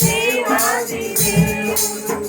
దేవాది దేవుడు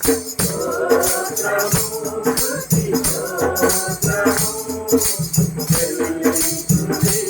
మనుజుల పాపముపై హల్లెలూయా